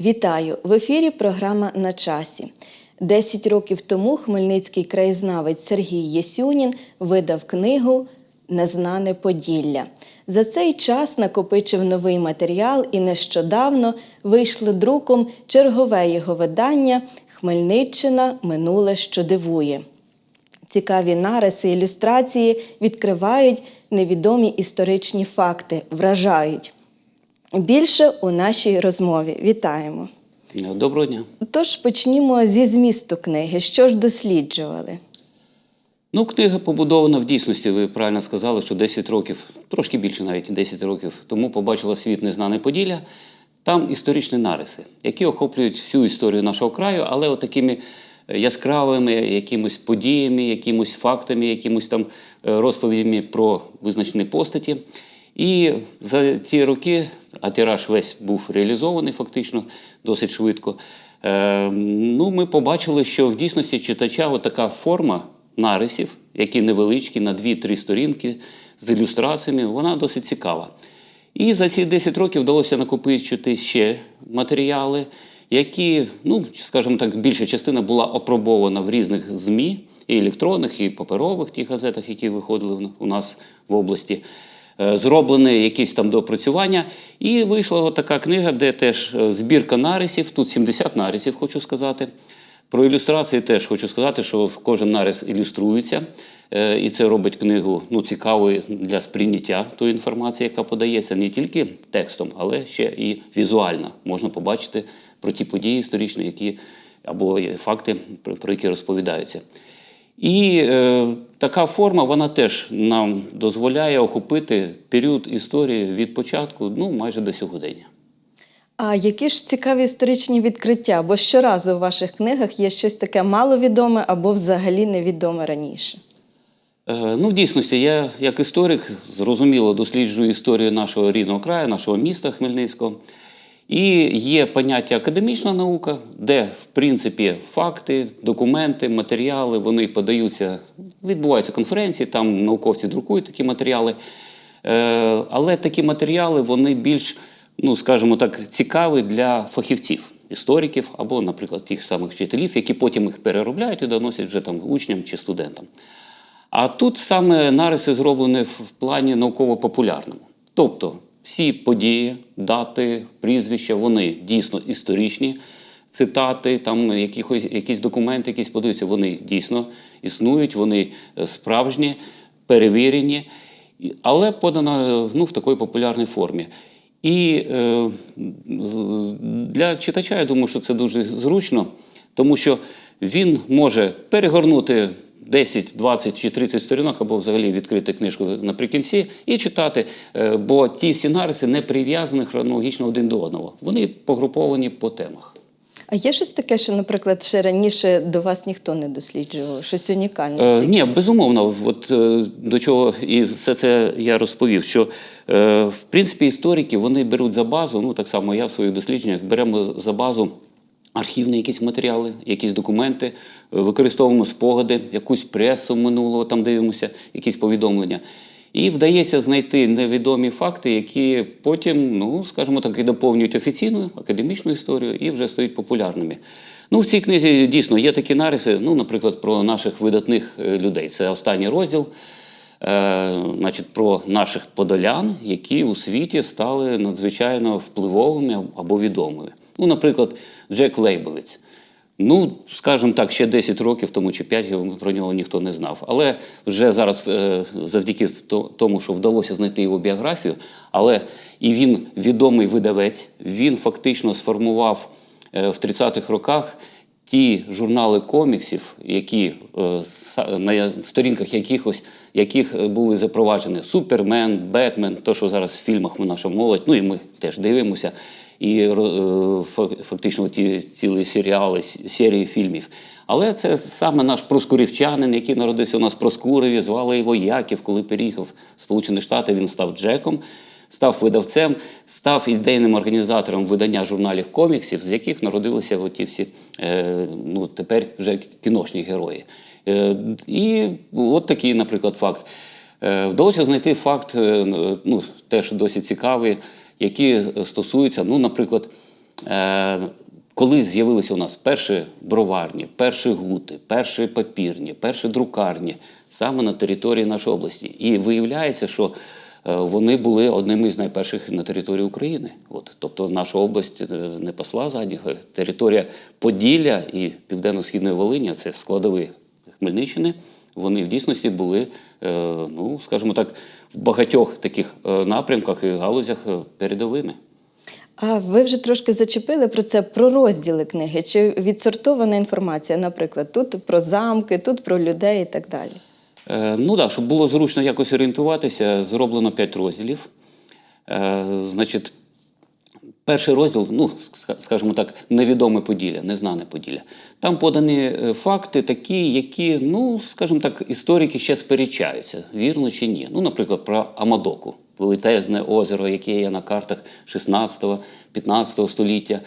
Вітаю! В ефірі програма на часі. Десять років тому хмельницький краєзнавець Сергій Єсюнін видав книгу Незнане Поділля. За цей час накопичив новий матеріал і нещодавно вийшло друком чергове його видання Хмельниччина минуле, що дивує. Цікаві нариси, ілюстрації відкривають невідомі історичні факти, вражають. Більше у нашій розмові. Вітаємо! Доброго дня. Тож почнімо зі змісту книги. Що ж досліджували? Ну, книга побудована в дійсності. Ви правильно сказали, що 10 років, трошки більше навіть 10 років тому побачила світ незнане Поділля. Там історичні нариси, які охоплюють всю історію нашого краю, але от яскравими якимось подіями, якимось фактами, якимось там е, розповідями про визначені постаті. І за ті роки, а тираж весь був реалізований фактично досить швидко. Е, ну, ми побачили, що в дійсності читача така форма нарисів, які невеличкі, на 2-3 сторінки з ілюстраціями, вона досить цікава. І за ці 10 років вдалося накопичити ще матеріали, які, ну, скажімо так, більша частина була опробована в різних ЗМІ, і електронних, і паперових тих газетах, які виходили у нас в області. Е, Зроблені якісь там допрацювання, і вийшла така книга, де теж е, збірка нарисів, тут 70 нарисів, хочу сказати. Про ілюстрації теж хочу сказати, що кожен нарис ілюструється, е, і це робить книгу ну, цікавою для сприйняття тої інформації, яка подається не тільки текстом, але ще і візуально. Можна побачити про ті події історичні, які або факти, про які розповідаються. І е, така форма вона теж нам дозволяє охопити період історії від початку ну, майже до сьогодення. А які ж цікаві історичні відкриття? Бо щоразу в ваших книгах є щось таке маловідоме або взагалі невідоме раніше. Е, Ну, в дійсності, я як історик зрозуміло досліджую історію нашого рідного краю, нашого міста Хмельницького. І є поняття академічна наука, де, в принципі, факти, документи, матеріали вони подаються, відбуваються конференції, там науковці друкують такі матеріали. Е, Але такі матеріали вони більш, ну скажімо так, цікаві для фахівців, істориків або, наприклад, тих самих вчителів, які потім їх переробляють і доносять вже там учням чи студентам. А тут саме нариси зроблені в в плані науково-популярному. Тобто всі події, дати, прізвища, вони дійсно історичні. Цитати, там якихось, якісь документи, якісь подаються, вони дійсно існують, вони е, справжні, перевірені, але подано ну, в такій популярній формі. І е, для читача, я думаю, що це дуже зручно, тому що він може перегорнути 10, 20 чи 30 сторінок, або взагалі відкрити книжку наприкінці і читати. Е, Бо ті всі нариси не прив'язані хронологічно один до одного. Вони погруповані по темах. А є щось таке, що, наприклад, ще раніше до вас ніхто не досліджував? Щось унікальне? Е, ні, безумовно, от е, до чого і все це я розповів. Що е, в принципі історики вони беруть за базу, ну так само я в своїх дослідженнях беремо за базу архівні якісь матеріали, якісь документи, е, використовуємо спогади, якусь пресу минулого, там дивимося, якісь повідомлення. І вдається знайти невідомі факти, які потім, ну скажімо так, і доповнюють офіційну академічну історію і вже стають популярними. Ну, в цій книзі дійсно є такі нариси, ну, наприклад, про наших видатних е, людей. Це останній розділ, е, значить, про наших подолян, які у світі стали надзвичайно впливовими або відомими. Ну, наприклад, Джек Лейбовець. Ну, скажімо так, ще 10 років тому чи 5 про нього ніхто не знав. Але вже зараз, е, завдяки тому, що вдалося знайти його біографію, але і він відомий видавець, він фактично сформував е, в 30-х роках ті журнали коміксів, які е, на сторінках якихось яких були запроваджені Супермен, Бетмен, то, що зараз в фільмах ми наша молодь, ну і ми теж дивимося. І е, фактично ті цілі серіали, серії фільмів. Але це саме наш проскурівчанин, який народився у нас в Проскуреві, звали його Яків, коли переїхав в Сполучені Штати, він став Джеком став видавцем, став ідейним організатором видання журналів коміксів, з яких народилися оті всі е, ну, тепер вже кіношні герої. Е, і от такий, наприклад, факт. Вдалося знайти факт, ну, теж досить цікавий, який стосується, ну, наприклад, е, коли з'явилися у нас перші броварні, перші гути, перші папірні, перші друкарні саме на території нашої області. І виявляється, що е, вони були одними з найперших на території України. От, тобто наша область е, не посла задніх, територія Поділля і Південно-Східної Волині, це складові Хмельниччини, вони в дійсності були, е, ну, скажімо так, в багатьох таких е, напрямках і галузях е, передовими. А ви вже трошки зачепили про це про розділи книги. Чи відсортована інформація, наприклад, тут про замки, тут про людей і так далі. Е, ну так, щоб було зручно якось орієнтуватися, зроблено 5 розділів. Е, значить, перший розділ, ну, ска- скажімо так, невідоме Поділля, незнане Поділля. Там подані е, факти такі, які, ну, скажімо так, історики ще сперечаються, вірно чи ні. Ну, наприклад, про Амадоку, величезне озеро, яке є на картах 16-15 століття.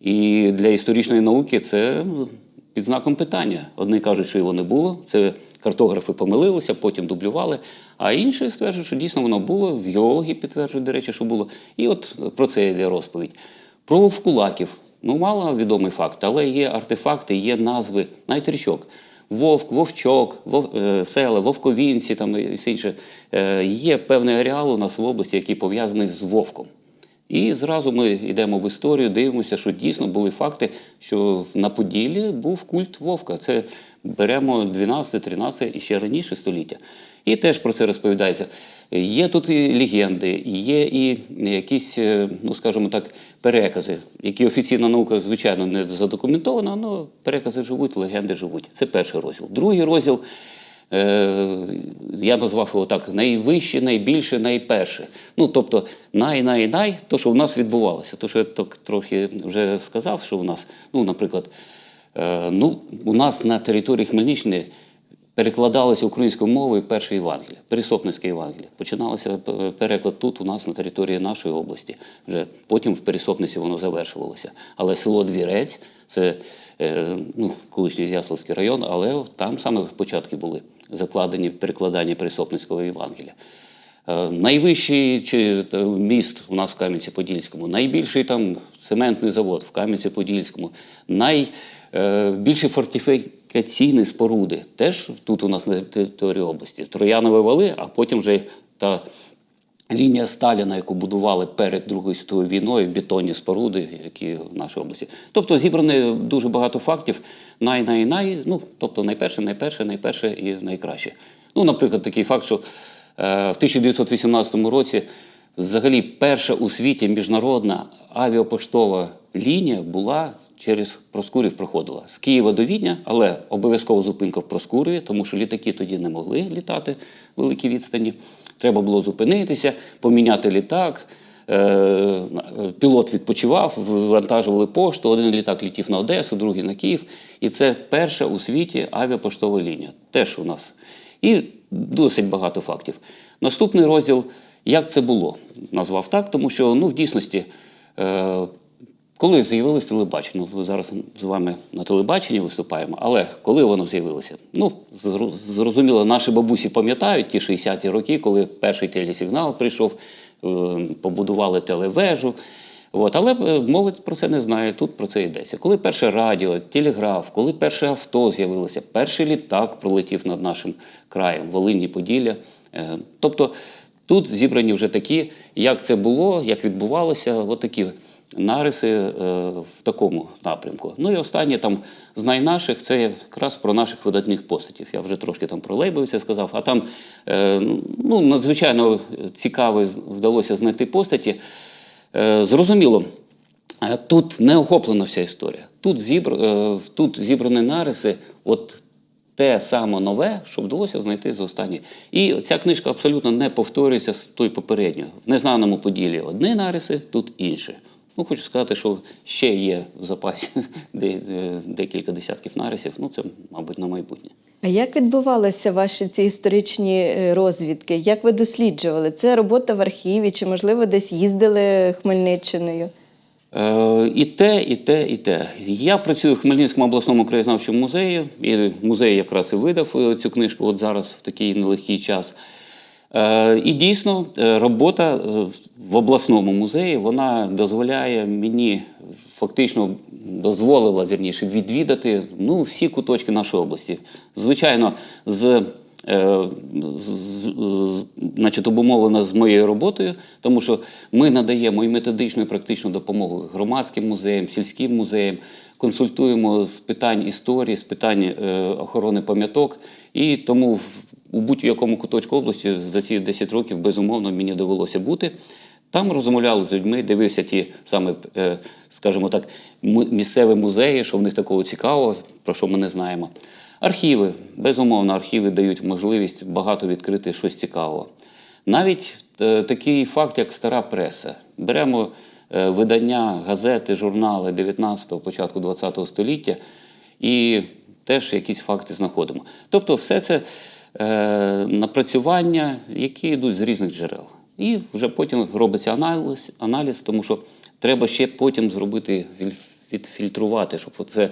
І для історичної науки це ну, під знаком питання. Одні кажуть, що його не було. Це картографи помилилися, потім дублювали. А інші стверджують, що дійсно воно було. Геологи підтверджують, до речі, що було. І от про це йде розповідь. Про вовкулаків. Ну, мало відомий факт, але є артефакти, є назви, навіть річок. Вовк, вовчок, вов, е, села, вовковінці там і все інше. Е, є певний ареал у нас в області, який пов'язаний з вовком. І зразу ми йдемо в історію, дивимося, що дійсно були факти, що на Поділлі був культ Вовка. Це беремо 12, 13 і ще раніше століття. І теж про це розповідається. Є тут і легенди, є і якісь, е, ну скажімо так, перекази, які офіційна наука, звичайно, не задокументована, але перекази живуть, легенди живуть. Це перший розділ. Другий розділ. Е, я назвав його так: найвище, найбільше, найперше. Ну, тобто, най-най-най, то, що в нас відбувалося. То, що я так трохи вже сказав, що у нас, ну, наприклад, е, ну, у нас на території Хмельниччини перекладалося українською мовою перше Євангеліє, Пересопницьке Євангеліє. Починалося переклад тут, у нас на території нашої області. Вже потім в Пересопниці воно завершувалося. Але село Двірець це е, ну, колишній Зяславський район, але там саме початки були закладені перекладання Пересопницького Євангелія. Е, Найвищий чи, е, міст у нас в Кам'янці-Подільському, найбільший там цементний завод в Кам'янці-Подільському, найбільші фортифікаційні споруди теж тут у нас на території області. Троянові вали, а потім вже та лінія Сталіна, яку будували перед Другою світовою війною, бетонні споруди, які в нашій області. Тобто зібрано дуже багато фактів. Най-най-най, ну, тобто найперше, найперше, найперше і найкраще. Ну, наприклад, такий факт, що е, в 1918 році взагалі перша у світі міжнародна авіапоштова лінія була через Проскурів проходила з Києва до Відня, але обов'язково зупинка в Проскуреві, тому що літаки тоді не могли літати великі відстані. Треба було зупинитися, поміняти літак. Е, Пілот відпочивав, вантажували пошту. Один літак летів на Одесу, другий на Київ. І це перша у світі авіапоштова лінія. Теж у нас. І досить багато фактів. Наступний розділ як це було? Назвав так, тому що ну, в дійсності, е, коли з'явилось телебачення, ну, зараз з вами на телебаченні виступаємо, але коли воно з'явилося? Ну, зрозуміло, наші бабусі пам'ятають ті 60-ті роки, коли перший телесигнал прийшов, е, побудували телевежу. От, але е, молодь про це не знає, тут про це йдеться. Коли перше радіо, телеграф, коли перше авто з'явилося, перший літак пролетів над нашим краєм, Волині, Поділля. Е, Тобто тут зібрані вже такі, як це було, як відбувалося, от такі нариси е, в такому напрямку. Ну і останнє там з найнаших це якраз про наших видатних постатів. Я вже трошки там про Лейбовиця сказав, а там е, ну, надзвичайно цікаво вдалося знайти постаті. Е, Зрозуміло, тут не охоплена вся історія. Тут, зібр, тут зібрані нариси, от те саме нове, що вдалося знайти з останніх. І ця книжка абсолютно не повторюється з той попередньою. В незнаному поділі одні нариси, тут інші. Ну, хочу сказати, що ще є в запасі де- де- декілька десятків нарисів. Ну, це, мабуть, на майбутнє. А як відбувалися ваші ці історичні е, розвідки? Як ви досліджували? Це робота в архіві, чи, можливо, десь їздили Хмельниччиною? Е, І те, і те, і те. Я працюю в Хмельницькому обласному краєзнавчому музеї, і музей якраз і видав е, цю книжку от зараз в такий нелегкий час. Е, І дійсно, е, робота е, в обласному музеї вона дозволяє мені фактично дозволила вірніше відвідати ну, всі куточки нашої області. Звичайно, з, значить, обумовлено з моєю роботою, тому що ми надаємо і методичну, і практичну допомогу громадським музеям, сільським музеям, консультуємо з питань історії, з питань охорони пам'яток. І тому у будь-якому куточку області за ці 10 років безумовно мені довелося бути. Там розмовляли з людьми, дивився ті саме, е, скажімо так, місцеві музеї, що в них такого цікавого, про що ми не знаємо. Архіви, безумовно, архіви дають можливість багато відкрити щось цікавого. Навіть е, такий факт, як стара преса. Беремо е, видання, газети, журнали 19-го, початку 20-го століття і теж якісь факти знаходимо. Тобто, все це напрацювання, які йдуть з різних джерел. І вже потім робиться аналіз, аналіз, тому що треба ще потім зробити відфільтрувати, щоб це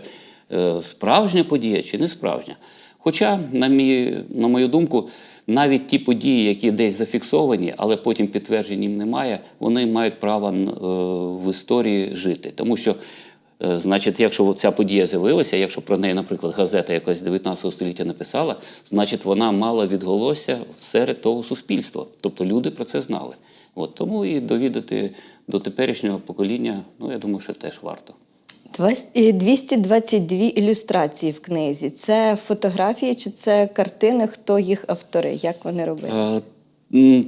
е, справжня подія чи не справжня. Хоча, на, мій, на мою думку, навіть ті події, які десь зафіксовані, але потім підтверджень їм немає, вони мають право е, в історії жити. Тому що, е, значить, якщо ця подія з'явилася, якщо про неї, наприклад, газета якась 19 століття написала, значить вона мала відголосся серед того суспільства. Тобто люди про це знали. От тому і довідати до теперішнього покоління, ну я думаю, що теж варто. Двас- е, 222 ілюстрації в книзі. Це фотографії чи це картини? Хто їх автори? Як вони робили?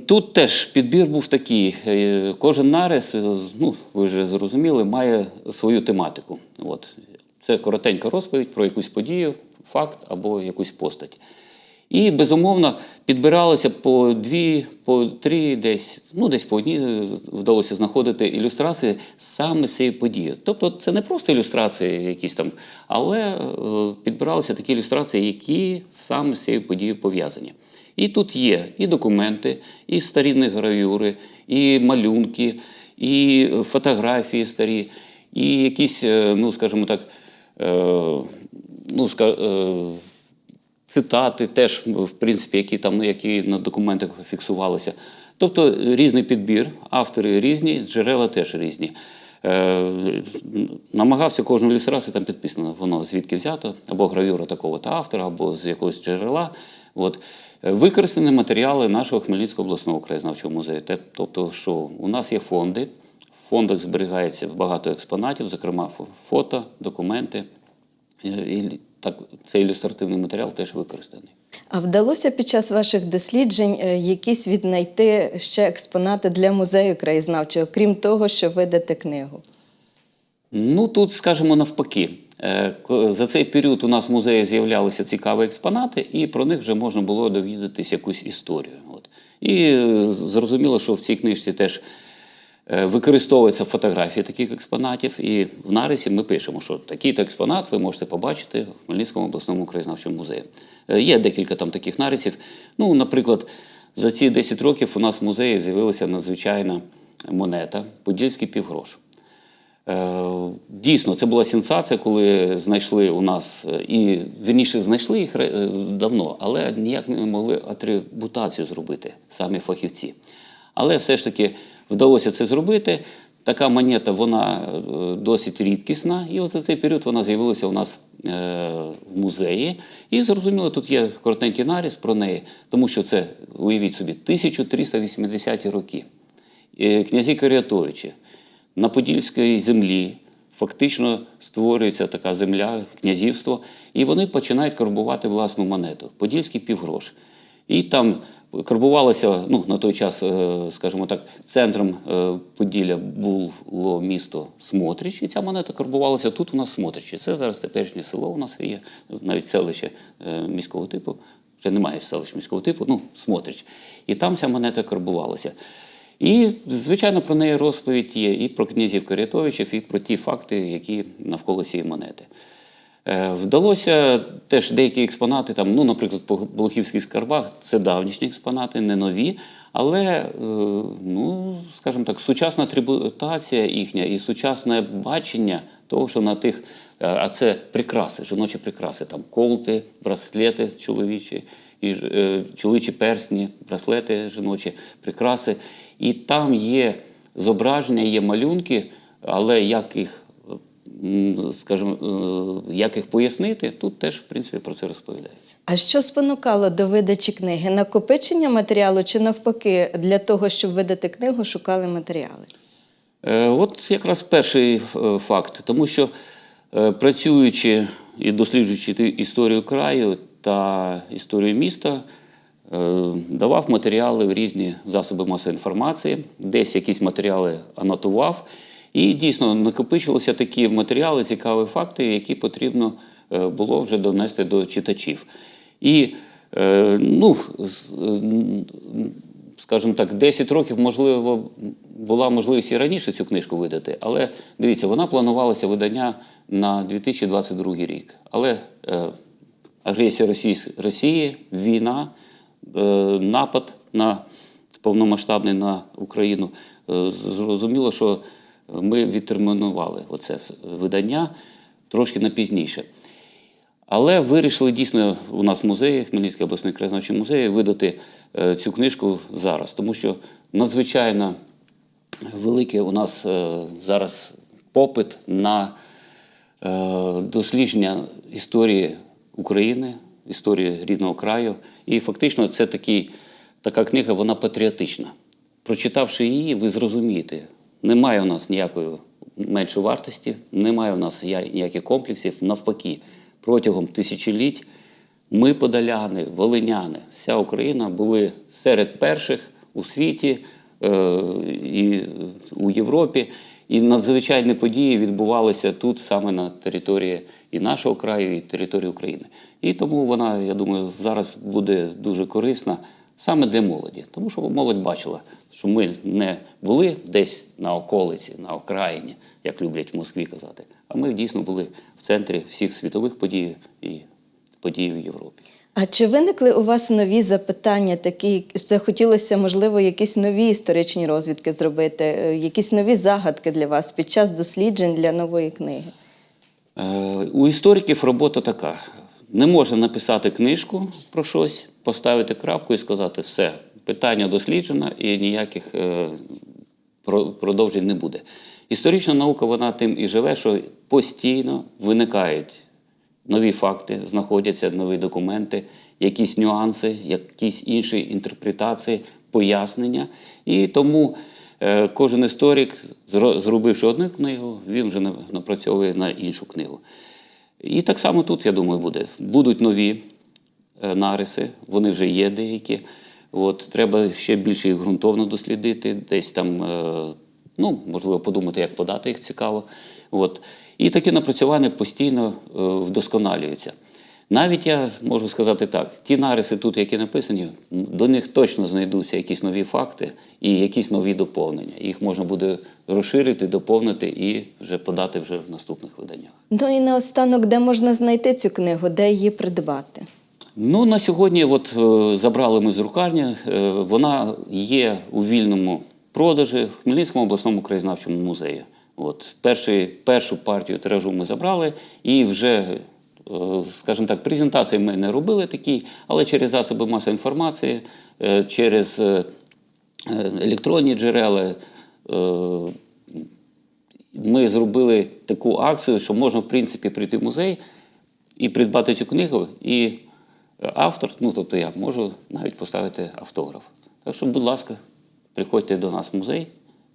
Тут теж підбір був такий. Е, Кожен нарис, е, ну ви вже зрозуміли, має свою тематику. От. Це коротенька розповідь про якусь подію, факт або якусь постать. І безумовно підбиралося по дві, по три, десь, ну десь по одній е, вдалося знаходити ілюстрації саме цієї події. Тобто це не просто ілюстрації якісь там, але е, підбиралися такі ілюстрації, які саме з цією подією пов'язані. І тут є і документи, і старінні гравюри, і малюнки, і фотографії старі, і якісь, е, ну скажімо так, ну, ска- е, цитати теж, в принципі, які там, ну, які на документах фіксувалися. Тобто е, різний підбір, автори різні, джерела теж різні. Е, намагався кожну ілюстрацію, там підписано, воно звідки взято, або гравюра такого-то автора, або з якогось джерела. От. Е, Використані матеріали нашого Хмельницького обласного краєзнавчого музею. Тобто, що у нас є фонди, в фондах зберігається багато експонатів, зокрема фото, документи. Е, І так, цей ілюстративний матеріал теж використаний. А вдалося під час ваших досліджень е, якісь віднайти ще експонати для музею краєзнавчого, крім того, що видати книгу? Ну тут, скажімо, навпаки. Е, За цей період у нас в музеї з'являлися цікаві експонати, і про них вже можна було довідатись якусь історію. От. І зрозуміло, що в цій книжці теж використовуються фотографії таких експонатів, і в нарисі ми пишемо, що такий-то експонат ви можете побачити в Хмельницькому обласному краєзнавчому музеї. Е, Є декілька там таких нарисів. Ну, наприклад, за ці 10 років у нас в музеї з'явилася надзвичайна монета Подільський півгрош. Е, Дійсно, це була сенсація, коли знайшли у нас е, і вірніше знайшли їх е, давно, але ніяк не могли атрибутацію зробити самі фахівці. Але все ж таки вдалося це зробити. Така монета вона е, досить рідкісна, і от за цей період вона з'явилася у нас е, в музеї. І зрозуміло, тут є коротенький наріз про неї, тому що це, уявіть собі, 1380-ті роки. Е, Князі Каріатовичі на Подільській землі фактично створюється така земля, князівство, і вони починають карбувати власну монету Подільський півгрош. І там карбувалося ну, на той час, е, скажімо так, центром е, Поділля було місто Смотрич, і ця монета карбувалася тут у нас Смотричі. Це зараз теперішнє село у нас є, навіть селище е, міського типу. Вже немає селищ міського типу, ну, Смотрич. І там ця монета карбувалася. І, звичайно, про неї розповідь є і про князів Карятовичів, і про ті факти, які навколо цієї монети. Е, Вдалося теж деякі експонати, там, ну, наприклад, по Блохівських скарбах, це давнішні експонати, не нові, але, е, ну, скажімо так, сучасна трибутація їхня і сучасне бачення того, що на тих, е, а це прикраси, жіночі прикраси, там колти, браслети чоловічі, і чоловічі персні, браслети жіночі, прикраси. І там є зображення, є малюнки, але як їх скажімо, е, як їх пояснити, тут теж, в принципі, про це розповідається. А що спонукало до видачі книги? Накопичення матеріалу чи навпаки, для того, щоб видати книгу, шукали матеріали? Е, От якраз перший е, факт, тому що працюючи і досліджуючи історію краю та історію міста, давав матеріали в різні засоби масової інформації, десь якісь матеріали анотував. І дійсно накопичилися такі матеріали, цікаві факти, які потрібно е, було вже донести до читачів. І е, ну, скажімо так, 10 років, можливо, була можливість і раніше цю книжку видати, але дивіться, вона планувалася видання на 2022 рік. Але е, агресія Росії, Росії, війна, напад на повномасштабний на Україну, зрозуміло, що ми відтермінували оце видання трошки на пізніше. Але вирішили дійсно у нас в музеї, Хмельницький обласний краєзнавчий музей, видати е, цю книжку зараз, тому що надзвичайно великий у нас е, зараз попит на е, дослідження історії України, історії рідного краю. І фактично це такий, така книга, вона патріотична. Прочитавши її, ви зрозумієте, немає у нас ніякої меншої вартості, немає у нас ніяких комплексів. Навпаки, протягом тисячоліть ми, подоляни, волиняни, вся Україна були серед перших у світі е, і у Європі. І надзвичайні події відбувалися тут, саме на території і нашого краю, і території України. І тому вона, я думаю, зараз буде дуже корисна саме для молоді. Тому що молодь бачила, що ми не були десь на околиці, на окраїні, як люблять в Москві казати, а ми дійсно були в центрі всіх світових подій і подій в Європі. А чи виникли у вас нові запитання, такі захотілося, можливо, якісь нові історичні розвідки зробити, е, якісь нові загадки для вас під час досліджень для нової книги? Е, У істориків робота така: не можна написати книжку про щось, поставити крапку і сказати, все, питання досліджено і ніяких е, продовжень не буде. Історична наука вона тим і живе, що постійно виникають нові факти, знаходяться нові документи, якісь нюанси, якісь інші інтерпретації, пояснення. І тому е, кожен історик, зробивши одну книгу, він вже на- напрацьовує на іншу книгу. І так само тут, я думаю, буде. Будуть нові е, нариси, вони вже є деякі. От, треба ще більше їх ґрунтовно дослідити, десь там, е, ну, можливо, подумати, як подати їх цікаво. От. І такі напрацювання постійно е, вдосконалюються. Навіть я можу сказати так: ті нариси тут, які написані, до них точно знайдуться якісь нові факти і якісь нові доповнення. Їх можна буде розширити, доповнити і вже подати вже в наступних виданнях. Ну і наостанок, де можна знайти цю книгу, де її придбати? Ну, на сьогодні от, е, забрали ми з друкарні. Е, вона є у вільному продажі в Хмельницькому обласному краєзнавчому музеї. От, перший, першу партію тиражу ми забрали і вже, скажімо так, презентації ми не робили такі, але через засоби масової інформації, е, через е, е, електронні джерела. е, Ми зробили таку акцію, що можна, в принципі, прийти в музей і придбати цю книгу, і автор, ну тобто я можу навіть поставити автограф. Так що, будь ласка, приходьте до нас в музей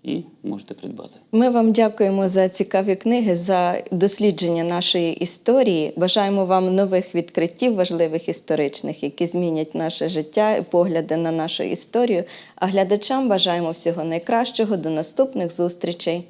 і можете придбати. Ми вам дякуємо за цікаві книги, за дослідження нашої історії. Бажаємо вам нових відкриттів, важливих історичних, які змінять наше життя і погляди на нашу історію. А глядачам бажаємо всього найкращого. До наступних зустрічей.